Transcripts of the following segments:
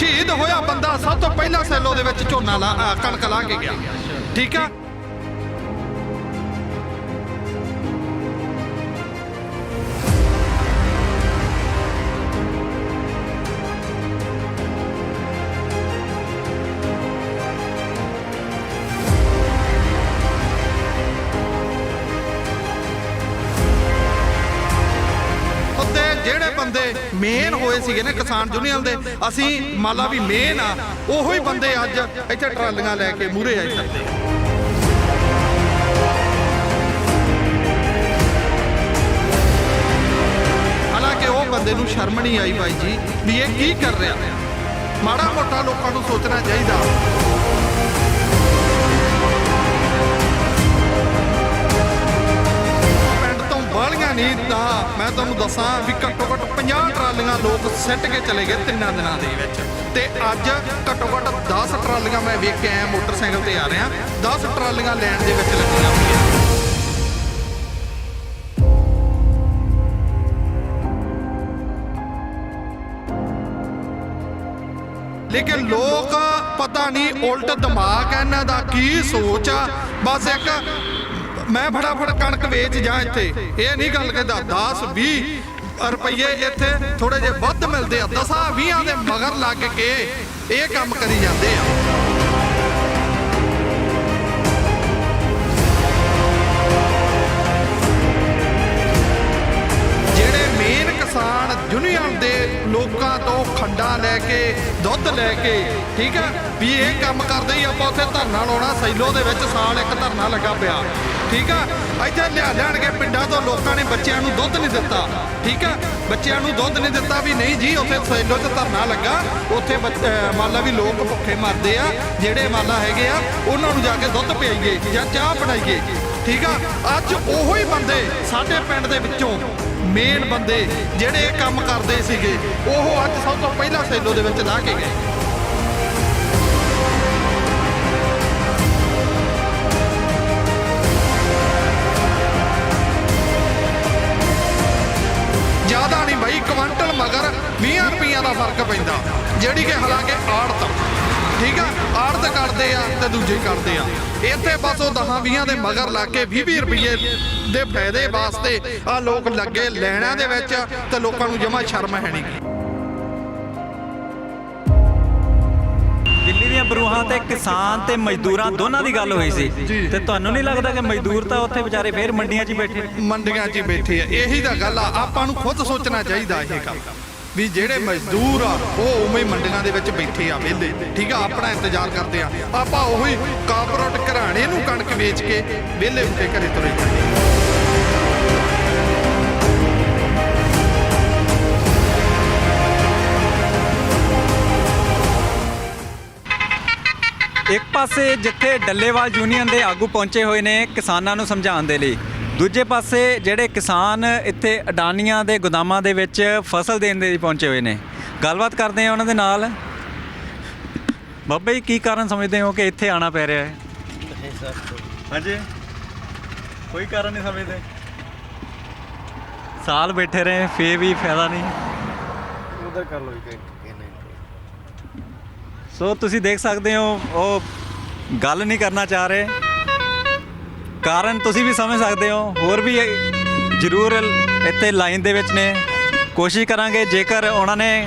ਸ਼ਹੀਦ ਹੋਇਆ ਬੰਦਾ ਸਭ ਤੋਂ ਪਹਿਲਾਂ ਸੈਲੋ ਦੇ ਵਿੱਚ ਝੋਨਾ ਲਾ ਅ, ਕਣਕ ਲਾ ਕੇ ਗਿਆ। ਠੀਕ ਆ? ਜਿਹੜੇ ਬੰਦੇ ਮੇਨ ਹੋਏ ਸੀਗੇ ਨਾ ਕਿਸਾਨ ਯੂਨੀਅਨ ਦੇ, ਅਸੀਂ ਮਾਲਾ ਵੀ ਮੇਨ ਆ, ਉਹੋ ਹੀ ਬੰਦੇ ਅੱਜ ਇੱਥੇ ਟਰਾਲੀਆਂ ਲੈ ਕੇ ਮੂਰੇ ਆਏ ਫਿਰਦੇ ਹਾਲਾਂਕਿ ਉਹ ਬੰਦੇ ਨੂੰ ਸ਼ਰਮ ਨਹੀਂ ਆਈ ਬਾਈ ਜੀ, ਵੀ ਇਹ ਕੀ ਕਰ ਰਿਹਾ। ਮਾੜਾ ਮੋਟਾ ਲੋਕਾਂ ਨੂੰ ਸੋਚਣਾ ਚਾਹੀਦਾ। ਨਹੀਂ ਤਾਂ ਮੈਂ ਤੁਹਾਨੂੰ ਦੱਸਾਂ ਵੀ ਘੱਟੋ ਘੱਟ 50 ਟਰਾਲੀਆਂ ਲੋਕ ਸਿੱਟ ਕੇ ਚਲੇ ਗਏ ਤਿੰਨਾਂ ਦਿਨਾਂ ਦੇ ਵਿੱਚ। ਤੇ ਅੱਜ ਘੱਟੋ ਘੱਟ 10 ਟਰਾਲੀਆਂ ਮੈਂ ਵੇਖ ਕੇ ਆਇਆ, ਮੋਟਰਸਾਈਕਲ ਤੇ ਆ ਰਿਹਾ। 10 ਟਰਾਲੀਆਂ ਲੈਣ ਦੇ ਵਿੱਚ ਲੱਗੀਆਂ ਹੋਈਆਂ। ਲੇਕਿਨ ਲੋਕ ਪਤਾ ਨਹੀਂ ਉਲਟ ਦਿਮਾਗ ਹੈ ਇਹਨਾਂ ਦਾ ਕੀ ਸੋਚ ਆ। ਬਸ ਇੱਕ ਮੈਂ ਫਟਾਫਟ ਕਣਕ ਵੇਚ ਜਾ ਇੱਥੇ। ਇਹ ਨਹੀਂ ਗੱਲ ਕਹਿੰਦਾ 10 20 ਰੁਪਏ ਇੱਥੇ ਥੋੜੇ ਜਿਹੇ ਵੱਧ ਮਿਲਦੇ ਆ। 10 20 ਦੇ ਮਗਰ ਲੱਗ ਕੇ ਇਹ ਕੰਮ ਕਰੀ ਜਾਂਦੇ ਆ। ਯੂਨੀਅਨ ਦੇ ਲੋਕਾਂ ਤੋਂ ਖੰਡਾ ਲੈ ਕੇ, ਦੁੱਧ ਲੈ ਕੇ, ਠੀਕ ਹੈ? ਵੀ ਇਹ ਕੰਮ ਕਰਦੇ ਹੀ ਆਪਾਂ ਉੱਥੇ ਧਰਨਾ ਲਾਉਣਾ, ਸੈਲੋ ਦੇ ਵਿੱਚ ਸਾਲ ਇੱਕ ਧਰਨਾ ਲੱਗਾ ਪਿਆ, ਠੀਕ ਆ ਇੱਥੇ ਲਿਆ ਲੈਣਗੇ ਪਿੰਡਾਂ ਤੋਂ ਲੋਕਾਂ ਨੇ ਬੱਚਿਆਂ ਨੂੰ ਦੁੱਧ ਨਹੀਂ ਦਿੱਤਾ, ਠੀਕ ਆ ਬੱਚਿਆਂ ਨੂੰ ਦੁੱਧ ਨਹੀਂ ਦਿੱਤਾ ਵੀ ਨਹੀਂ ਜੀ, ਉੱਥੇ ਸੈਲੋ 'ਚ ਧਰਨਾ ਲੱਗਾ, ਉੱਥੇ ਬੱਚ- ਅਹ ਵੀ ਲੋਕ ਭੁੱਖੇ ਮਰਦੇ ਆ, ਜਿਹੜੇ ਮਾਲਾ ਹੈਗੇ ਆ, ਉਹਨਾਂ ਨੂੰ ਜਾ ਕੇ ਦੁੱਧ ਪਿਆਈਏ ਜਾਂ ਚਾਹ ਬਣਾਈਏ, ਠੀਕ ਆ ਅੱਜ ਉਹੋ ਹੀ ਬੰਦੇ ਸਾਡੇ ਪਿੰਡ ਦੇ ਵਿੱਚੋਂ ਮੇਨ ਬੰਦੇ ਜਿਹੜੇ ਇਹ ਕੰਮ ਕਰਦੇ ਸੀਗੇ, ਉਹ ਅੱਜ ਸਭ ਤੋਂ ਪਹਿਲਾਂ ਸੈਲੋ ਦੇ ਵਿੱਚ ਲਾ ਕੇ ਗਏ। ਜ਼ਿਆਦਾ ਨਹੀਂ ਬਾਈ, ਕੁਆਂਟਲ ਮਗਰ 20 ਰੁਪਈਆ ਦਾ ਫ਼ਰਕ ਪੈਂਦਾ, ਜਿਹੜੀ ਕਿ ਹਾਲਾਂਕਿ ਆੜਤ ਠੀਕ ਆ ਆੜਤ ਕਰਦੇ ਆ ਤੇ ਦੂਜੇ ਕਰਦੇ ਆ। ਇੱਥੇ ਬਸ ਉਹ 10 20 ਦੇ ਮਗਰ ਲਾ ਕੇ 20 20 ਰੁਪਏ ਦੇ ਫਾਇਦੇ ਵਾਸਤੇ ਆ ਲੋਕ ਲੱਗੇ ਲੈਣਾਂ ਦੇ ਵਿੱਚ ਤੇ ਲੋਕਾਂ ਨੂੰ ਜਮਾ ਸ਼ਰਮ ਹੈ ਨਹੀਂ। ਦਿੱਲੀ ਦੀਆਂ ਬਰੂਹਾਂ ਤੇ ਕਿਸਾਨ ਤੇ ਮਜ਼ਦੂਰਾਂ ਦੋਨਾਂ ਦੀ ਗੱਲ ਹੋਈ ਸੀ। ਤੇ ਤੁਹਾਨੂੰ ਨਹੀਂ ਲੱਗਦਾ ਕਿ ਮਜ਼ਦੂਰ ਤਾਂ ਉੱਥੇ ਵਿਚਾਰੇ ਫੇਰ ਮੰਡੀਆਂ 'ਚ ਬੈਠੇ? ਮੰਡੀਆਂ 'ਚ ਬੈਠੇ ਆ। ਇਹੀ ਤਾਂ ਗੱਲ ਆ ਆਪਾਂ ਨੂੰ ਖੁਦ ਸੋਚਣਾ ਚਾਹੀਦਾ ਇਹ ਗੱਲ। ਵੀ ਜਿਹੜੇ ਮਜ਼ਦੂਰ ਆ, ਉਹ ਉਵੇਂ ਹੀ ਮੰਡੀਆਂ ਦੇ ਵਿੱਚ ਬੈਠੇ ਆ ਵਿਹਲੇ। ਠੀਕ ਆ, ਆਪਣਾ ਇੰਤਜ਼ਾਰ ਕਰਦੇ ਆ। ਆਪਾਂ ਉਹੀ ਕਾਰਪੋਰੇਟ ਘਰਾਣੇ ਨੂੰ ਕਣਕ ਵੇਚ ਕੇ ਵਿਹਲੇ ਉੱਤੇ ਘਰੇ ਤੁਰੇ ਜਾਂਦੇ ਇੱਕ ਪਾਸੇ ਜਿੱਥੇ ਡੱਲੇਵਾਲ ਯੂਨੀਅਨ ਦੇ ਆਗੂ ਪਹੁੰਚੇ ਹੋਏ ਨੇ ਕਿਸਾਨਾਂ ਨੂੰ ਸਮਝਾਉਣ ਦੇ ਲਈ ਦੂਜੇ ਪਾਸੇ ਜਿਹੜੇ ਕਿਸਾਨ ਇੱਥੇ ਅਡਾਨੀਆਂ ਦੇ ਗੋਦਾਮਾਂ ਦੇ ਵਿੱਚ ਫਸਲ ਦੇਣ ਦੇ ਲਈ ਪਹੁੰਚੇ ਹੋਏ ਨੇ। ਗੱਲਬਾਤ ਕਰਦੇ ਆ ਉਹਨਾਂ ਦੇ ਨਾਲ। ਬਾਬਾ ਜੀ ਕੀ ਕਾਰਨ ਸਮਝਦੇ ਹੋ ਕਿ ਇੱਥੇ ਆਣਾ ਪੈ ਰਿਹਾ ਹੈ? ਹਾਂਜੀ। ਕੋਈ ਕਾਰਨ ਨਹੀਂ ਸਮਝਦੇ। ਸਾਲ ਬੈਠੇ ਰਹੇ ਫੇ ਵੀ ਫਾਇਦਾ ਨਹੀਂ। ਉਧਰ ਕਰ ਲੋ ਸੋ ਤੁਸੀਂ ਦੇਖ ਸਕਦੇ ਹੋ ਉਹ ਗੱਲ ਨਹੀਂ ਕਰਨਾ ਚਾਹ ਰਹੇ। ਕਾਰਨ ਤੁਸੀਂ ਵੀ ਸਮਝ ਸਕਦੇ ਹੋ, ਹੋਰ ਵੀ ਜ਼ਰੂਰ ਇੱਥੇ ਲਾਈਨ ਦੇ ਵਿੱਚ ਨੇ। ਕੋਸ਼ਿਸ਼ ਕਰਾਂਗੇ, ਜੇਕਰ ਉਹਨਾਂ ਨੇ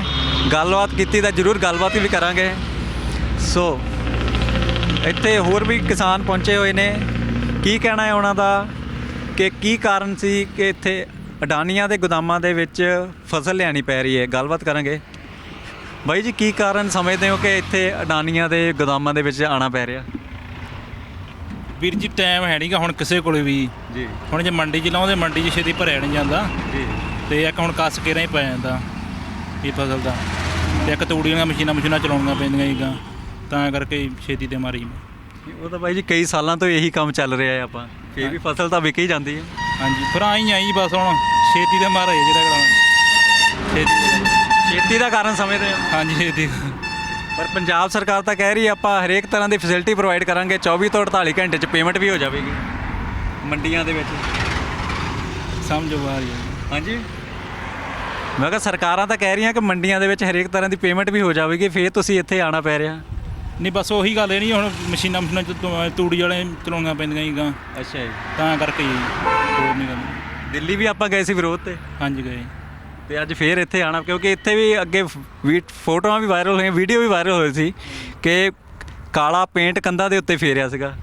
ਗੱਲਬਾਤ ਕੀਤੀ ਤਾਂ ਜ਼ਰੂਰ ਗੱਲਬਾਤ ਵੀ ਕਰਾਂਗੇ। ਸੋ, ਇੱਥੇ ਹੋਰ ਵੀ ਕਿਸਾਨ ਪਹੁੰਚੇ ਹੋਏ ਨੇ। ਕੀ ਕਹਿਣਾ ਹੈ ਉਹਨਾਂ ਦਾ? ਕਿ ਕੀ ਕਾਰਨ ਸੀ ਕਿ ਇੱਥੇ ਅਡਾਨੀਆਂ ਦੇ ਗੋਦਾਮਾਂ ਦੇ ਵਿੱਚ ਫਸਲ ਲਿਆਣੀ ਪੈ ਰਹੀ ਹੈ? ਗੱਲਬਾਤ ਕਰਾਂਗੇ। ਬਾਈ ਜੀ, ਕੀ ਕਾਰਨ ਸਮਝਦੇ ਹੋ ਕਿ ਇੱਥੇ ਅਡਾਨੀਆਂ ਦੇ ਗੋਦਾਮਾਂ ਦੇ ਵਿੱਚ ਆਣਾ ਪੈ ਰਿਹਾ? ਵੀਰ ਜੀ ਟਾਈਮ ਹੈ ਨਹੀਂਗਾ ਹੁਣ ਕਿਸੇ ਕੋਲੇ ਵੀ। ਜੀ। ਹੁਣ ਜੇ ਮੰਡੀ 'ਚ ਲਾਉਂਦੇ ਮੰਡੀ 'ਚ ਛੇਤੀ ਭਰਿਆ ਨਹੀਂ ਜਾਂਦਾ। ਜੀ। ਤੇ ਇੱਕ ਹੁਣ ਕੱਸ ਕੇ ਹੀ ਪੈ ਜਾਂਦਾ ਇਹ ਫਸਲ ਦਾ। ਤੇ ਇੱਕ ਤੂੜੀਆਂ ਦੀਆਂ ਮਸ਼ੀਨਾਂ ਮਸ਼ੀਨਾਂ ਚਲਾਉਣੀਆਂ ਪੈਂਦੀਆਂ ਹੀਗਾ। ਤਾਂ ਕਰਕੇ ਛੇਤੀ ਤੇ ਮਾਰੀ ਉਹ ਤਾਂ ਬਾਈ ਜੀ ਕਈ ਸਾਲਾਂ ਤੋਂ ਇਹੀ ਕੰਮ ਚੱਲ ਰਿਹਾ ਹੈ ਆਪਾਂ। ਫੇਰ ਵੀ ਫਸਲ ਤਾਂ ਵਿਕ ਹੀ ਜਾਂਦੀ ਹੈ। ਹਾਂਜੀ ਫਿਰ ਆਈ ਆਈ ਬਸ ਹੁਣ। ਛੇਤੀ ਤੇ ਮਾਰਾ ਜਿਹੜਾ ਕਰਾਉਣਾ ਛੇਤੀ ਦਾ ਕਾਰਨ ਸਮਝਦੇ ਹੋ। ਹਾਂਜੀ ਛੇਤੀ। ਪਰ ਪੰਜਾਬ ਸਰਕਾਰ ਤਾਂ ਕਹਿ ਰਹੀ ਹੈ ਆਪਾਂ ਹਰੇਕ ਤਰ੍ਹਾਂ ਦੀ ਫੈਸਿਲਿਟੀ ਪ੍ਰੋਵਾਈਡ ਕਰਾਂਗੇ 24 ਤੋਂ 48 ਘੰਟੇ 'ਚ ਪੇਮੈਂਟ ਵੀ ਹੋ ਜਾਵੇਗੀ ਮੰਡੀਆਂ ਦੇ ਵਿੱਚ। ਸਮਝੋ ਹੀ ਹੈ। ਹਾਂਜੀ? ਮੈਂ ਕਿਹਾ ਸਰਕਾਰਾਂ ਤਾਂ ਕਹਿ ਰਹੀਆਂ ਕਿ ਮੰਡੀਆਂ ਦੇ ਵਿੱਚ ਹਰੇਕ ਤਰ੍ਹਾਂ ਦੀ ਪੇਮੈਂਟ ਵੀ ਹੋ ਜਾਵੇਗੀ ਫੇਰ ਤੁਸੀਂ ਇੱਥੇ ਆਣਾ ਪੈ ਰਿਹਾ। ਨਹੀਂ ਬਸ ਉਹੀ ਗੱਲ ਹੈ ਨਹੀਂ ਹੁਣ ਮਸ਼ੀਨਾਂ ਮਸ਼ੀਨਾਂ ਚ ਤੋਂ ਤੂੜੀ ਵਾਲੇ ਚਲਾਉਣੀਆਂ ਪੈਂਦੀਆਂ ਹੀਗਾ। ਅੱਛਾ ਜੀ। ਤਾਂ ਕਰਕੇ ਜੀ ਹੋਰ ਨਹੀਂ ਗੱਲ ਦਿੱਲੀ ਵੀ ਆਪਾਂ ਗਏ ਸੀ ਵਿਰੋਧ ਤੇ? ਹਾਂਜੀ ਗਏ। ਤੇ ਅੱਜ ਫੇਰ ਇੱਥੇ ਆਣਾ ਕਿਉਂਕਿ ਇੱਥੇ ਵੀ ਅੱਗੇ ਵੀ ਫੋਟੋਆਂ ਵੀ ਵਾਇਰਲ ਹੋਈਆਂ ਵੀਡੀਓ ਵੀ ਵਾਇਰਲ ਹੋਈ ਸੀ ਕਿ ਕਾਲਾ ਪੇਂਟ ਕੰਧਾਂ ਦੇ ਉੱਤੇ ਫੇਰਿਆ ਸੀਗਾ।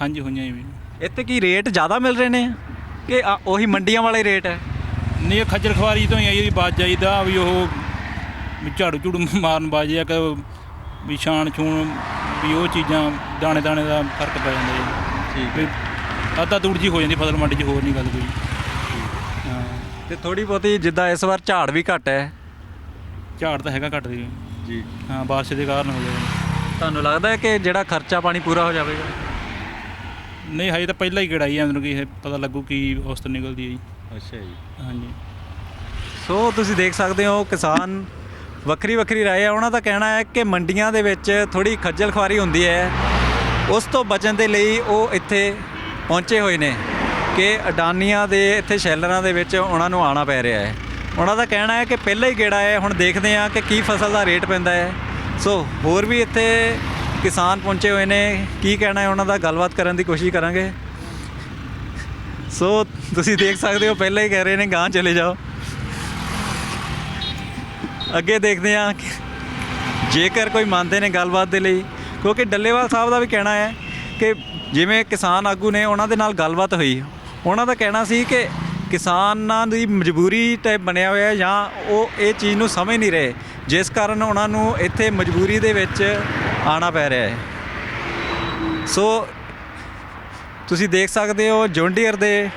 ਹਾਂਜੀ ਹੋਈਆਂ ਜੀ। ਇੱਥੇ ਕੀ ਰੇਟ ਜ਼ਿਆਦਾ ਮਿਲ ਰਹੇ ਨੇ ਕਿ ਆ- ਉਹੀ ਮੰਡੀਆਂ ਵਾਲੇ ਰੇਟ ਹੈ? ਨਹੀਂ ਇਹ ਖੱਜਲ ਖਵਾਰੀ ਤੋਂ ਹੀ ਆ ਜੀ ਬਾਜ ਜਾਈਦਾ ਵੀ ਉਹ ਵੀ ਝਾੜੂ ਝੂੜੂ ਮਾਰਨ ਬਾਜਿਆ ਕਿ ਵੀ ਛਾਣ ਛੂਣ ਵੀ ਉਹ ਚੀਜ਼ਾਂ ਦਾਣੇ ਦਾਣੇ ਦਾ ਫ਼ਰਕ ਪੈ ਜਾਂਦਾ ਜੀ। ਠੀਕ ਵੀ ਅੱਧਾ ਤੂੜ ਜੀ ਹੋ ਜਾਂਦੀ ਫਸਲ ਮੰਡੀ 'ਚ ਹੋਰ ਨਹੀਂ ਗੱਲ ਕੋਈ। ਹਾਂ। ਤੇ ਥੋੜੀ ਬਹੁਤੀ ਜਿੱਦਾਂ ਇਸ ਵਾਰ ਝਾੜ ਵੀ ਘੱਟ ਹੈ। ਝਾੜ ਤਾਂ ਹੈਗਾ ਘੱਟ ਦੀ ਜੀ। ਹਾਂ ਬਾਰਿਸ਼ ਦੇ ਕਾਰਨ ਹੋ ਗਿਆ ਤੁਹਾਨੂੰ ਲੱਗਦਾ ਹੈ ਕਿ ਜਿਹੜਾ ਖਰਚਾ ਪਾਣੀ ਪੂਰਾ ਹੋ ਜਾਵੇਗਾ? ਨਹੀਂ ਹਜੇ ਤਾਂ ਪਹਿਲਾਂ ਹੀ ਗੜਾਈ ਜਾਂਦੇ ਨੂੰ ਕੀ ਇਹ ਪਤਾ ਲੱਗੂ ਕੀ ਔਸਤ ਨਿਕਲਦੀ ਹੈ ਜੀ। ਅੱਛਾ ਜੀ। ਹਾਂਜੀ। ਸੋ ਤੁਸੀਂ ਦੇਖ ਸਕਦੇ ਹੋ ਕਿਸਾਨ ਵੱਖਰੀ ਵੱਖਰੀ ਰਾਏ ਹੈ। ਉਹਨਾਂ ਦਾ ਕਹਿਣਾ ਹੈ ਕਿ ਮੰਡੀਆਂ ਦੇ ਵਿੱਚ ਥੋੜੀ ਖੱਜਲ ਖੁਆਰੀ ਹੁੰਦੀ ਹੈ। ਉਸ ਤੋਂ ਬਚਣ ਦੇ ਲਈ ਉਹ ਇੱਥੇ ਪਹੁੰਚੇ ਹੋਏ ਨੇ। ਕਿ ਅਡਾਨੀਆਂ ਦੇ ਇੱਥੇ ਸ਼ੈਲਰਾਂ ਦੇ ਵਿੱਚ ਉਹਨਾਂ ਨੂੰ ਆਉਣਾ ਪੈ ਰਿਹਾ ਹੈ। ਉਹਨਾਂ ਦਾ ਕਹਿਣਾ ਹੈ ਕਿ ਪਹਿਲਾਂ ਹੀ ਗੇੜਾ ਹੈ, ਹੁਣ ਦੇਖਦੇ ਹਾਂ ਕਿ ਕੀ ਫਸਲ ਦਾ ਰੇਟ ਪੈਂਦਾ ਹੈ। ਸੋ ਹੋਰ ਵੀ ਇੱਥੇ ਕਿਸਾਨ ਪਹੁੰਚੇ ਹੋਏ ਨੇ, ਕੀ ਕਹਿਣਾ ਹੈ ਉਹਨਾਂ ਦਾ, ਗੱਲਬਾਤ ਕਰਨ ਦੀ ਕੋਸ਼ਿਸ਼ ਕਰਾਂਗੇ। ਸੋ ਤੁਸੀਂ ਦੇਖ ਸਕਦੇ ਹੋ, ਪਹਿਲਾਂ ਹੀ ਕਹਿ ਰਹੇ ਨੇ ਗਾਂ ਚਲੇ ਜਾਓ। ਅੱਗੇ ਦੇਖਦੇ ਹਾਂ ਜੇਕਰ ਕੋਈ ਮੰਨਦੇ ਨੇ ਗੱਲਬਾਤ ਦੇ ਲਈ, ਕਿਉਂਕਿ ਡੱਲੇਵਾਲ ਸਾਹਿਬ ਦਾ ਵੀ ਕਹਿਣਾ ਹੈ ਕਿ ਜਿਵੇਂ ਕਿਸਾਨ ਆਗੂ ਨੇ ਉਹਨਾਂ ਦੇ ਨਾਲ ਗੱਲਬਾਤ ਹੋਈ। ਉਹਨਾਂ ਦਾ ਕਹਿਣਾ ਸੀ ਕਿ ਕਿਸਾਨਾਂ ਦੀ ਮਜਬੂਰੀ ਟਾਈਪ ਬਣਿਆ ਹੋਇਆ ਜਾਂ ਉਹ ਇਹ ਚੀਜ਼ ਨੂੰ ਸਮਝ ਨਹੀਂ ਰਹੇ, ਜਿਸ ਕਾਰਨ ਉਹਨਾਂ ਨੂੰ ਇੱਥੇ ਮਜਬੂਰੀ ਦੇ ਵਿੱਚ ਆਣਾ ਪੈ ਰਿਹਾ ਹੈ। ਸੋ ਤੁਸੀਂ ਦੇਖ ਸਕਦੇ ਹੋ, ਜੌਂਡੀਅਰ ਦੇ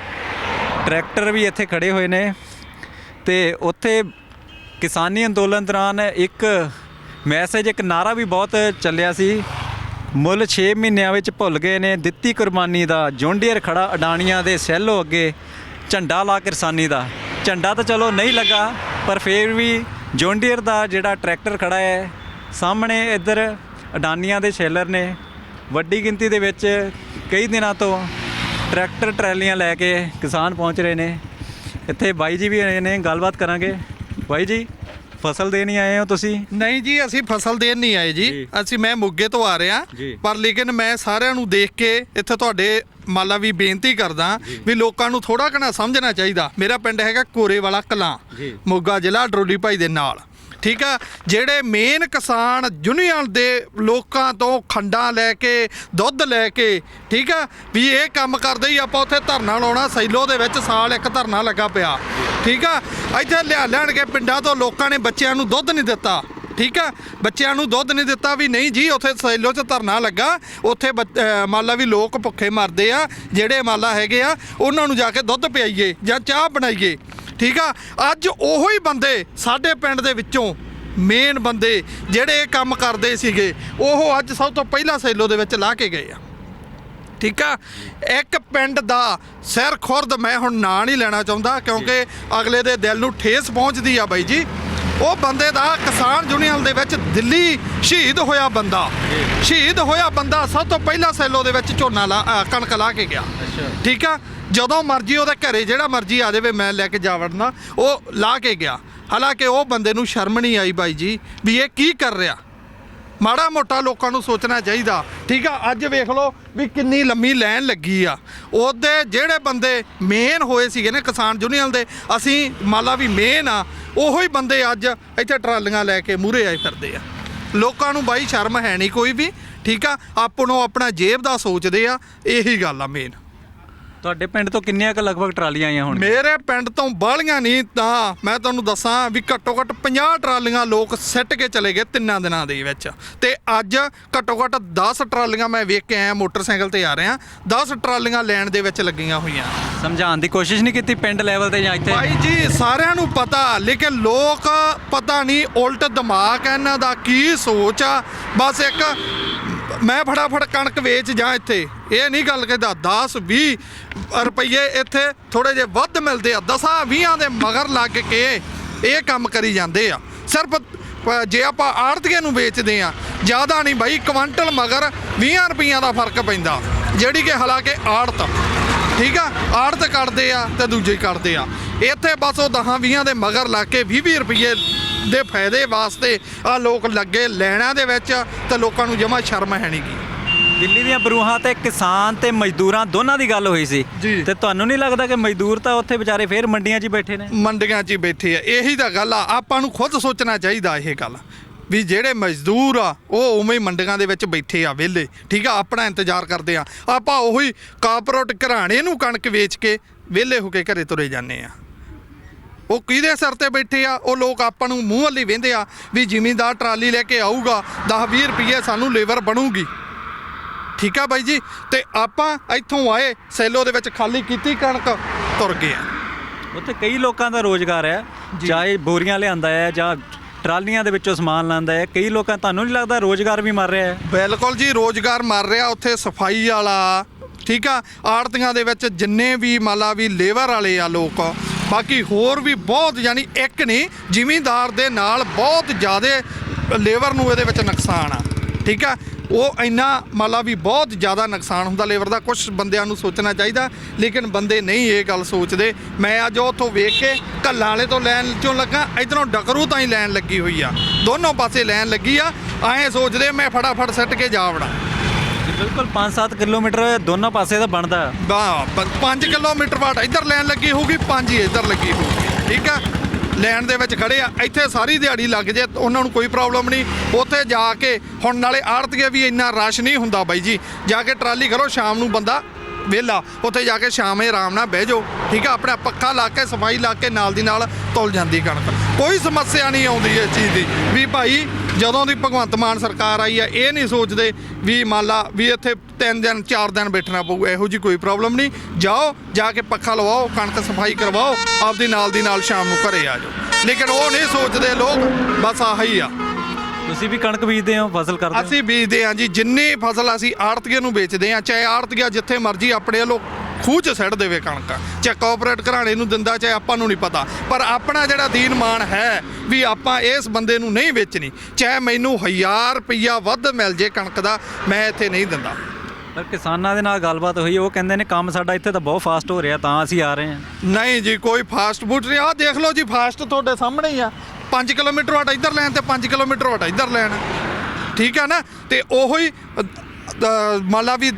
ਟਰੈਕਟਰ ਵੀ ਇੱਥੇ ਖੜੇ ਹੋਏ ਨੇ ਤੇ ਉੱਥੇ ਕਿਸਾਨੀ ਅੰਦੋਲਨ ਦੌਰਾਨ ਇੱਕ ਮੈਸੇਜ, ਇੱਕ ਨਾਰਾ ਵੀ ਬਹੁਤ ਚੱਲਿਆ ਸੀ ਮੁੱਲ 6 ਮਹੀਨਿਆਂ ਵਿੱਚ ਭੁੱਲ ਗਏ ਨੇ। ਦਿੱਤੀ ਕੁਰਬਾਨੀ ਦਾ ਜੌਂਡੀਅਰ ਖੜਾ ਅਡਾਨੀਆਂ ਦੇ ਸੈੱਲੋ ਅੱਗੇ, ਝੰਡਾ ਲਾ ਕਿਰਸਾਨੀ ਦਾ। ਝੰਡਾ ਤਾਂ ਚਲੋ ਨਹੀਂ ਲੱਗਾ, ਪਰ ਫਿਰ ਵੀ ਜੌਂਡੀਅਰ ਦਾ ਜਿਹੜਾ ਟਰੈਕਟਰ ਖੜਾ ਹੈ, ਸਾਹਮਣੇ ਇੱਧਰ ਅਡਾਨੀਆਂ ਦੇ ਸ਼ੈਲਰ ਨੇ। ਵੱਡੀ ਗਿਣਤੀ ਦੇ ਵਿੱਚ ਕਈ ਦਿਨਾਂ ਤੋਂ ਟਰੈਕਟਰ ਟਰੈਲੀਆਂ ਲੈ ਕੇ ਕਿਸਾਨ ਪਹੁੰਚ ਰਹੇ ਨੇ। ਇੱਥੇ ਬਾਈ ਜੀ ਵੀ ਆਏ ਨੇ, ਗੱਲਬਾਤ ਕਰਾਂਗੇ। ਬਾਈ ਜੀ। ਫਸਲ ਦੇਣੀ ਆਏ ਹੋ ਤੁਸੀਂ? ਨਹੀਂ ਜੀ ਅਸੀਂ ਫਸਲ ਦੇਣ ਨਹੀਂ ਆਏ ਜੀ। ਜੀ। ਅਸੀਂ ਮੈਂ ਮੁੱਗੇ ਤੋਂ ਆ ਰਿਹਾ। ਜੀ। ਪਰ ਲੇਕਿਨ ਮੈਂ ਸਾਰਿਆਂ ਨੂੰ ਦੇਖ ਕੇ ਇੱਥੇ ਤੁਹਾਡੇ ਮਾਲਾ ਵੀ ਬੇਨਤੀ ਕਰਦਾ ਵੀ ਲੋਕਾਂ ਨੂੰ ਥੋੜਾ ਘਣਾ ਸਮਝਣਾ ਚਾਹੀਦਾ। ਮੇਰਾ ਪਿੰਡ ਹੈਗਾ ਕੋਰੇ ਵਾਲਾ ਕਲਾਂ ਜੀ। ਮੋਗਾ ਜ਼ਿਲ੍ਹਾ ਡਰੋਲੀ ਭਾਈ ਦੇ ਨਾਲ। ਠੀਕ ਆ? ਜਿਹੜੇ ਮੇਨ ਕਿਸਾਨ ਯੂਨੀਅਨ ਦੇ ਲੋਕਾਂ ਤੋਂ ਖੰਡਾਂ ਲੈ ਕੇ ਦੁੱਧ ਲੈ ਕੇ ਠੀਕ ਆ? ਵੀ ਇਹ ਕੰਮ ਕਰਦੇ ਹੀ ਆਪਾਂ ਉੱਥੇ ਧਰਨਾ ਲਾਉਣਾ ਸੈਲੋ ਦੇ ਵਿੱਚ ਸਾਲ ਇੱਕ ਧਰਨਾ ਲੱਗਾ ਪਿਆ। ਠੀਕ ਆ? ਇੱਥੇ ਲਿਆ ਲੈਣ ਕੇ ਪਿੰਡਾਂ ਤੋਂ, ਲੋਕਾਂ ਨੇ ਬੱਚਿਆਂ ਨੂੰ ਦੁੱਧ ਨਹੀਂ ਦਿੱਤਾ। ਠੀਕ ਆ? ਬੱਚਿਆਂ ਨੂੰ ਦੁੱਧ ਨਹੀਂ ਦਿੱਤਾ ਵੀ ਨਹੀਂ ਜੀ, ਉੱਥੇ ਸੈਲੋ 'ਚ ਧਰਨਾ ਲੱਗਾ। ਉੱਥੇ ਬੱਚ- ਮੰਨ ਲਾ ਵੀ ਲੋਕ ਭੁੱਖੇ ਮਰਦੇ ਆ, ਜਿਹੜੇ ਮੰਨ ਲਾ ਹੈਗੇ ਆ, ਉਹਨਾਂ ਨੂੰ ਜਾ ਕੇ ਦੁੱਧ ਪਿਆਈਏ ਜਾਂ ਚਾਹ ਬਣਾਈਏ। ਠੀਕ ਆ? ਅੱਜ ਉਹੋ ਹੀ ਬੰਦੇ ਸਾਡੇ ਪਿੰਡ ਦੇ ਵਿੱਚੋਂ ਮੇਨ ਬੰਦੇ ਜਿਹੜੇ ਇਹ ਕੰਮ ਕਰਦੇ ਸੀਗੇ, ਉਹ ਅੱਜ ਸਭ ਤੋਂ ਪਹਿਲਾਂ ਸੈਲੋ ਦੇ ਵਿੱਚ ਲਾ ਕੇ ਗਏ ਆ। ਠੀਕ ਆ? ਇੱਕ ਪਿੰਡ ਦਾ ਸਿਰ ਖੁਰਦ ਮੈਂ ਹੁਣ ਨਾਂ ਨਹੀਂ ਲੈਣਾ ਚਾਹੁੰਦਾ ਕਿਉਂਕਿ ਅਗਲੇ ਦੇ ਦਿਲ ਨੂੰ ਠੇਸ ਪਹੁੰਚਦੀ ਆ ਬਾਈ ਜੀ। ਉਹ ਬੰਦੇ ਦਾ ਕਿਸਾਨ ਯੂਨੀਅਨ ਦੇ ਵਿੱਚ ਦਿੱਲੀ ਸ਼ਹੀਦ ਹੋਇਆ ਬੰਦਾ। ਸ਼ਹੀਦ ਹੋਇਆ ਬੰਦਾ ਸਭ ਤੋਂ ਪਹਿਲਾਂ ਸੈਲੋ ਦੇ ਵਿੱਚ ਝੋਨਾ ਲਾ ਅ, ਕਣਕ ਲਾ ਕੇ ਗਿਆ। ਠੀਕ ਆ? ਜਦੋਂ ਮਰਜ਼ੀ ਉਹਦੇ ਘਰੇ ਜਿਹੜਾ ਮਰਜ਼ੀ ਆ ਜਾਵੇ ਮੈਂ ਲੈ ਕੇ ਜਾ ਵੜਨਾ। ਉਹ ਲਾ ਕੇ ਗਿਆ। ਹਾਲਾਂਕਿ ਉਹ ਬੰਦੇ ਨੂੰ ਸ਼ਰਮ ਨਹੀਂ ਆਈ ਬਾਈ ਜੀ ਵੀ ਇਹ ਕੀ ਕਰ ਰਿਹਾ। ਮਾੜਾ ਮੋਟਾ ਲੋਕਾਂ ਨੂੰ ਸੋਚਣਾ ਚਾਹੀਦਾ। ਠੀਕ ਆ, ਅੱਜ ਵੇਖ ਲਓ ਵੀ ਕਿੰਨੀ ਲੰਮੀ ਲਾਈਨ ਲੱਗੀ ਆ। ਉਹਦੇ ਜਿਹੜੇ ਬੰਦੇ ਮੇਨ ਹੋਏ ਸੀਗੇ ਨੇ ਕਿਸਾਨ ਯੂਨੀਅਨ ਦੇ, ਅਸੀਂ ਮਾਲਾ ਵੀ ਮੇਨ ਆ, ਉਹੋ ਹੀ ਬੰਦੇ ਅੱਜ ਇੱਥੇ ਟਰਾਲੀਆਂ ਲੈ ਕੇ ਮੂਹਰੇ ਆਏ ਫਿਰਦੇ ਆ। ਲੋਕਾਂ ਨੂੰ ਬਾਈ ਸ਼ਰਮ ਹੈ ਨਹੀਂ ਕੋਈ ਵੀ, ਠੀਕ ਆ, ਆਪਣੋ ਆਪਣਾ ਜੇਬ ਦਾ ਸੋਚਦੇ ਆ, ਇਹੀ ਗੱਲ ਆ ਮੇਨ। ਤੁਹਾਡੇ ਪਿੰਡ ਤੋਂ ਕਿੰਨੀਆਂ ਕੁ ਲਗਭਗ ਟਰਾਲੀਆਂ ਆਈਆਂ ਹੁਣ ਮੇਰੇ ਪਿੰਡ ਤੋਂ ਬਾਹਲੀਆਂ ਨਹੀਂ ਤਾਂ ਮੈਂ ਤੁਹਾਨੂੰ ਦੱਸਾਂ ਵੀ ਘੱਟੋ ਘੱਟ 50 ਟਰਾਲੀਆਂ ਲੋਕ ਸਿੱਟ ਕੇ ਚਲੇ ਗਏ ਤਿੰਨਾਂ ਦਿਨਾਂ ਦੇ ਵਿੱਚ। ਤੇ ਅੱਜ ਘੱਟੋ ਘੱਟ 10 ਟਰਾਲੀਆਂ ਮੈਂ ਵੇਖ ਕੇ ਆਇਆ ਮੋਟਰਸਾਈਕਲ ਤੇ ਆ ਰਿਹਾ 10 ਟਰਾਲੀਆਂ ਲੈਣ ਦੇ ਵਿੱਚ ਲੱਗੀਆਂ ਹੋਈਆਂ। ਸਮਝਾਉਣ ਦੀ ਕੋਸ਼ਿਸ਼ ਨਹੀਂ ਕੀਤੀ ਪਿੰਡ ਲੈਵਲ ਤੇ ਜਾਂ ਇੱਥੇ? ਭਾਈ ਜੀ ਸਾਰਿਆਂ ਨੂੰ ਪਤਾ ਲੇਕਿਨ ਲੋਕ ਪਤਾ ਨਹੀਂ ਉਲਟ ਦਿਮਾਗ ਹੈ ਇਹਨਾਂ ਦਾ ਕੀ ਸੋਚ ਆ। ਬਸ ਇੱਕ ਮੈਂ ਫਟਾਫਟ ਕਣਕ ਵੇਚ ਜਾਂ ਇੱਥੇ। ਇਹ ਨਹੀਂ ਗੱਲ ਕਹਿੰਦਾ 10 20 ਰੁਪਏ ਇੱਥੇ ਥੋੜੇ ਜਿਹੇ ਵੱਧ ਮਿਲਦੇ ਆ। 10 20 ਦੇ ਮਗਰ ਲੱਗ ਕੇ ਇਹ ਕੰਮ ਕਰੀ ਜਾਂਦੇ ਆ। ਸਿਰਫ ਜੇ ਆਪਾਂ ਆੜਤੀਆਂ ਨੂੰ ਵੇਚਦੇ ਆ, ਜ਼ਿਆਦਾ ਨਹੀਂ ਬਾਈ, ਕੁਆਂਟਲ ਮਗਰ 20 ਰੁਪਈਆਂ ਦਾ ਫ਼ਰਕ ਪੈਂਦਾ, ਜਿਹੜੀ ਕਿ ਹਾਲਾਂਕਿ ਆੜਤ ਠੀਕ ਆ? ਆੜਤ ਕੱਢਦੇ ਆ ਤੇ ਦੂਜੇ ਕੱਢਦੇ ਆ। ਇੱਥੇ ਬਸ ਉਹ 10 20 ਦੇ ਮਗਰ ਲਾ ਕੇ 20 20 ਰੁਪਏ ਦੇ ਫਾਇਦੇ ਵਾਸਤੇ ਆ ਲੋਕ ਲੱਗੇ ਲੈਣਾ ਦੇ ਵਿੱਚ ਤੇ ਲੋਕਾਂ ਨੂੰ ਜਮਾ ਸ਼ਰਮ ਹੈ ਨਹੀਂਗੀ ਦਿੱਲੀ ਦੀਆਂ ਬਰੂਹਾਂ ਤੇ ਕਿਸਾਨ ਤੇ ਮਜ਼ਦੂਰਾਂ ਦੋਨਾਂ ਦੀ ਗੱਲ ਹੋਈ ਸੀ। ਜੀ। ਤੇ ਤੁਹਾਨੂੰ ਨਹੀਂ ਲੱਗਦਾ ਕਿ ਮਜ਼ਦੂਰ ਤਾਂ ਉੱਥੇ ਵਿਚਾਰੇ ਫੇਰ ਮੰਡੀਆਂ 'ਚ ਹੀ ਬੈਠੇ ਨੇ? ਮੰਡੀਆਂ 'ਚ ਹੀ ਬੈਠੇ ਆ। ਇਹੀ ਤਾਂ ਗੱਲ ਆ ਆਪਾਂ ਨੂੰ ਖੁਦ ਸੋਚਣਾ ਚਾਹੀਦਾ ਇਹ ਗੱਲ ਵੀ ਜਿਹੜੇ ਮਜ਼ਦੂਰ ਆ ਉਹ ਉਵੇਂ ਹੀ ਮੰਡੀਆਂ ਦੇ ਵਿੱਚ ਬੈਠੇ ਆ ਵਿਹਲੇ। ਠੀਕ ਆ ਆਪਣਾ ਇੰਤਜ਼ਾਰ ਕਰਦੇ ਆ। ਆਪਾਂ ਉਹੀ ਕਾਰਪੋਰੇਟ ਘਰਾਣੇ ਨੂੰ ਕਣਕ ਵੇਚ ਕੇ ਵਿਹਲੇ ਹੋ ਕੇ ਘਰੇ ਤੁਰੇ ਜਾਂਦੇ ਆ। ਉਹ ਕਿਹਦੇ ਸਿਰ ਤੇ ਬੈਠੇ ਆ? ਉਹ ਲੋਕ ਆਪਾਂ ਨੂੰ ਮੂੰਹ ਵੱਲੀ ਵੇਂਦੇ ਆ ਵੀ ਜ਼ਿਮੀਂਦਾਰ ਟਰਾਲੀ ਲੈ ਕੇ ਆਊਗਾ 10 20 ਰੁਪਏ ਸਾਨੂੰ ਲੇਬਰ ਬਣੂਗੀ। ਠੀਕ ਆ ਬਾਈ ਜੀ? ਤੇ ਆਪਾਂ ਇੱਥੋਂ ਆਏ ਸੈਲੋ ਦੇ ਵਿੱਚ ਖਾਲੀ ਕੀਤੀ ਕਣਕ ਤੁਰ ਗਏ ਆ। ਉੱਥੇ ਕਈ ਲੋਕਾਂ ਦਾ ਰੋਜ਼ਗਾਰ ਹੈ ਚਾਹੇ ਬੋਰੀਆਂ ਲਿਆਂਦਾ ਹੈ ਜਾਂ ਟਰਾਲੀਆਂ ਦੇ ਵਿੱਚੋਂ ਸਮਾਨ ਲਾਂਦਾ ਹੈ। ਕਈ ਲੋਕਾਂ ਤੁਹਾਨੂੰ ਨਹੀਂ ਲੱਗਦਾ ਰੋਜ਼ਗਾਰ ਵੀ ਮਰ ਰਿਹਾ ਹੈ? ਬਿਲਕੁਲ ਜੀ ਰੋਜ਼ਗਾਰ ਮਰ ਰਿਹਾ ਉੱਥੇ ਸਫ਼ਾਈ ਵਾਲਾ। ਠੀਕ ਆ? ਆੜਤੀਆਂ ਦੇ ਵਿੱਚ ਜਿੰਨੇ ਵੀ ਮਾਲਾ ਵੀ ਲੇਬਰ ਵਾਲੇ ਆ ਲੋਕ ਬਾਕੀ ਹੋਰ ਵੀ ਬਹੁਤ ਯਾਨੀ ਇੱਕ ਨਹੀਂ ਜ਼ਿਮੀਂਦਾਰ ਦੇ ਨਾਲ ਬਹੁਤ ਜ਼ਿਆਦਾ ਲੇਬਰ ਨੂੰ ਇਹਦੇ ਵਿੱਚ ਨੁਕਸਾਨ ਆ। ਠੀਕ ਆ? ਉਹ ਇੰਨਾ ਮਾਲਾ ਵੀ ਬਹੁਤ ਜ਼ਿਆਦਾ ਨੁਕਸਾਨ ਹੁੰਦਾ ਲੇਬਰ ਦਾ ਕੁਝ ਬੰਦਿਆਂ ਨੂੰ ਸੋਚਣਾ ਚਾਹੀਦਾ, ਲੇਕਿਨ ਬੰਦੇ ਨਹੀਂ ਇਹ ਗੱਲ ਸੋਚਦੇ। ਮੈਂ ਅੱਜ ਉੱਥੋਂ ਵੇਖ ਕੇ ਕੱਲਾਂ ਵਾਲੇ ਤੋਂ ਲੈਣ ਚੋਂ ਲੱਗਾ, ਇਧਰੋਂ ਡਕਰੂ ਤਾਂ ਹੀ ਲੈਣ ਲੱਗੀ ਹੋਈ ਆ। ਦੋਨੋਂ ਪਾਸੇ ਲੈਣ ਲੱਗੀ ਆ, ਐਂ ਸੋਚਦੇ ਮੈਂ ਫਟਾਫਟ ਸੱਟ ਕੇ ਜਾ ਵੜਾਂ। ਜੀ, ਬਿਲਕੁਲ 5-7 ਕਿਲੋਮੀਟਰ ਦੋਨੋਂ ਪਾਸੇ ਦਾ ਬਣਦਾ। ਹੈ। 5 ਕਿਲੋਮੀਟਰ ਵਾਟ ਇੱਧਰ ਲੈਣ ਲੱਗੀ ਹੋਊਗੀ 5 ਹੀ ਇੱਧਰ ਲੱਗੀ ਹੋਊਗੀ। ਠੀਕ ਆ? ਲੈਣ ਦੇ ਵਿੱਚ ਖੜੇ ਆ, ਇੱਥੇ ਸਾਰੀ ਦਿਹਾੜੀ ਲੱਗ ਜੇ, ਉਹਨਾਂ ਨੂੰ ਕੋਈ ਪ੍ਰੋਬਲਮ ਨਹੀਂ। ਉੱਥੇ ਜਾ ਕੇ, ਹੁਣ ਨਾਲੇ ਆੜਤੀਏ ਵੀ ਇੰਨਾ ਰਸ਼ ਨਹੀਂ ਹੁੰਦਾ ਬਾਈ ਜੀ। ਜਾ ਕੇ ਟਰਾਲੀ ਕਰੋ, ਸ਼ਾਮ ਨੂੰ ਬੰਦਾ ਵਿਹਲਾ। ਉੱਥੇ ਜਾ ਕੇ ਸ਼ਾਮੇ ਆਰਾਮ ਨਾਲ ਬਹਿ ਜਾਓ। ਠੀਕ ਆ? ਆਪਣਾ ਪੱਖਾ ਲਾ ਕੇ, ਸਫ਼ਾਈ ਲਾ ਕੇ, ਨਾਲ ਦੀ ਨਾਲ ਤੁਲ ਜਾਂਦੀ ਕਣਕ। ਕੋਈ ਸਮੱਸਿਆ ਨਹੀਂ ਆਉਂਦੀ ਇਸ ਚੀਜ਼ ਦੀ। ਵੀ ਭਾਈ ਜਦੋਂ ਦੀ ਭਗਵੰਤ ਮਾਨ ਸਰਕਾਰ ਆਈ ਆ ਇਹ ਨਹੀਂ ਸੋਚਦੇ ਵੀ ਮੰਨ ਲਾ ਵੀ ਇੱਥੇ ਤਿੰਨ ਦਿਨ ਚਾਰ ਦਿਨ ਬੈਠਣਾ ਪਊ ਇਹੋ ਜੀ ਕੋਈ ਪ੍ਰੋਬਲਮ ਨਹੀਂ। ਜਾਓ ਜਾ ਕੇ ਪੱਖਾ ਲਵਾਓ ਕਣਕ ਸਫ਼ਾਈ ਕਰਵਾਓ ਆਪਦੀ ਨਾਲ ਦੀ ਨਾਲ ਸ਼ਾਮ ਨੂੰ ਘਰੇ ਆ ਜਾਓ। ਲੇਕਿਨ ਉਹ ਨਹੀਂ ਸੋਚਦੇ ਲੋਕ ਬਸ ਆਹੀ ਆ। ਤੁਸੀਂ ਵੀ ਕਣਕ ਬੀਜਦੇ ਹੋ ਫਸਲ ਕਰਦੇ ਹੋ? ਅਸੀਂ ਬੀਜਦੇ ਹਾਂ ਜੀ ਜਿੰਨੀ ਫਸਲ ਅਸੀਂ ਆੜਤੀਏ ਨੂੰ ਵੇਚਦੇ ਹਾਂ ਚਾਹੇ ਆੜਤੀਆ ਜਿੱਥੇ ਮਰਜ਼ੀ ਆਪਣੇ ਵੱਲੋਂ ਖੂਹ 'ਚ ਸੱਟ ਦੇਵੇ ਕਣਕ ਚਾਹੇ ਕੋਆਪਰੇਟ ਘਰਾਣੇ ਨੂੰ ਦਿੰਦਾ ਚਾਹੇ ਆਪਾਂ ਨੂੰ ਨਹੀਂ ਪਤਾ। ਪਰ ਆਪਣਾ ਜਿਹੜਾ ਦੀਨ ਮਾਨ ਹੈ ਵੀ ਆਪਾਂ ਇਸ ਬੰਦੇ ਨੂੰ ਨਹੀਂ ਵੇਚਣੀ ਚਾਹੇ ਮੈਨੂੰ 1000 ਰੁਪਈਆ ਵੱਧ ਮਿਲ ਜੇ ਕਣਕ ਦਾ ਮੈਂ ਇੱਥੇ ਨਹੀਂ ਦਿੰਦਾ। ਪਰ ਕਿਸਾਨਾਂ ਦੇ ਨਾਲ ਗੱਲਬਾਤ ਹੋਈ ਉਹ ਕਹਿੰਦੇ ਨੇ ਕੰਮ ਸਾਡਾ ਇੱਥੇ ਤਾਂ ਬਹੁਤ ਫਾਸਟ ਹੋ ਰਿਹਾ ਤਾਂ ਅਸੀਂ ਆ ਰਹੇ ਹਾਂ। ਨਹੀਂ ਜੀ ਕੋਈ ਫਾਸਟ ਫੂਡ ਨਹੀਂ ਆਹ ਦੇਖ ਲਓ ਜੀ ਫਾਸਟ ਤੁਹਾਡੇ ਸਾਹਮਣੇ ਹੀ ਆ। 5 ਕਿਲੋਮੀਟਰ ਵਾਟ ਇੱਧਰ ਲੈਣ ਤੇ 5 ਕਿਲੋਮੀਟਰ ਵਾਟ ਇੱਧਰ ਲੈਣ। ਠੀਕ ਆ ਨਾ? ਤੇ ਉਹੋ ਹੀ ਮੰਨ ਲਾ ਵੀ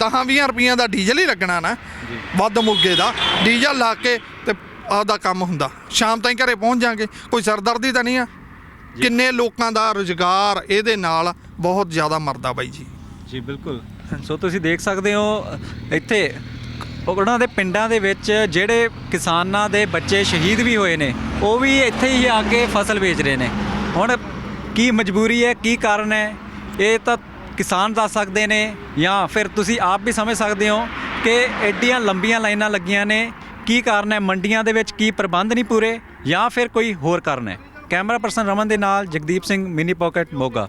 10-20 ਰੁਪਈਆਂ ਦਾ ਡੀਜ਼ਲ ਹੀ ਲੱਗਣਾ ਨਾ ਵੱਧ ਮੁੱਗੇ ਦਾ ਡੀਜ਼ਲ ਲਾ ਕੇ ਤੇ ਆਪਦਾ ਕੰਮ ਹੁੰਦਾ। ਸ਼ਾਮ ਤਾਈਂ ਘਰੇ ਪਹੁੰਚ ਜਾਾਂਗੇ ਕੋਈ ਸਰਦਰਦੀ ਤਾਂ ਨਹੀਂ ਆ? ਕਿੰਨੇ ਲੋਕਾਂ ਦਾ ਰੁਜ਼ਗਾਰ ਇਹਦੇ ਨਾਲ ਬਹੁਤ ਜ਼ਿਆਦਾ ਮਰਦਾ ਬਾਈ ਜੀ। ਜੀ ਬਿਲਕੁਲ। ਸੋ ਤੁਸੀਂ ਦੇਖ ਸਕਦੇ ਹੋ ਇੱਥੇ ਉਹਨਾਂ ਦੇ ਪਿੰਡਾਂ ਦੇ ਵਿੱਚ ਜਿਹੜੇ ਕਿਸਾਨਾਂ ਦੇ ਬੱਚੇ ਸ਼ਹੀਦ ਵੀ ਹੋਏ ਨੇ ਉਹ ਵੀ ਇੱਥੇ ਹੀ ਆ ਕੇ ਫਸਲ ਵੇਚ ਰਹੇ ਨੇ। ਹੁਣ ਕੀ ਮਜਬੂਰੀ ਹੈ ਕੀ ਕਾਰਨ ਹੈ? ਇਹ ਤਾਂ ਕਿਸਾਨ ਦੱਸ ਸਕਦੇ ਨੇ ਜਾਂ ਫਿਰ ਤੁਸੀਂ ਆਪ ਵੀ ਸਮਝ ਸਕਦੇ ਹੋ ਕਿ ਐਡੀਆਂ ਲੰਬੀਆਂ ਲਾਈਨਾਂ ਲੱਗੀਆਂ ਨੇ, ਕੀ ਕਾਰਨ ਹੈ, ਮੰਡੀਆਂ ਦੇ ਵਿੱਚ ਕੀ ਪ੍ਰਬੰਧ ਨਹੀਂ ਪੂਰੇ ਜਾਂ ਫਿਰ ਕੋਈ ਹੋਰ ਕਾਰਨ ਹੈ? ਕੈਮਰਾ ਪਰਸਨ ਰਮਨ ਦੇ ਨਾਲ ਜਗਦੀਪ ਸਿੰਘ ਮਿਨੀ ਪਾਕਟ ਮੋਗਾ।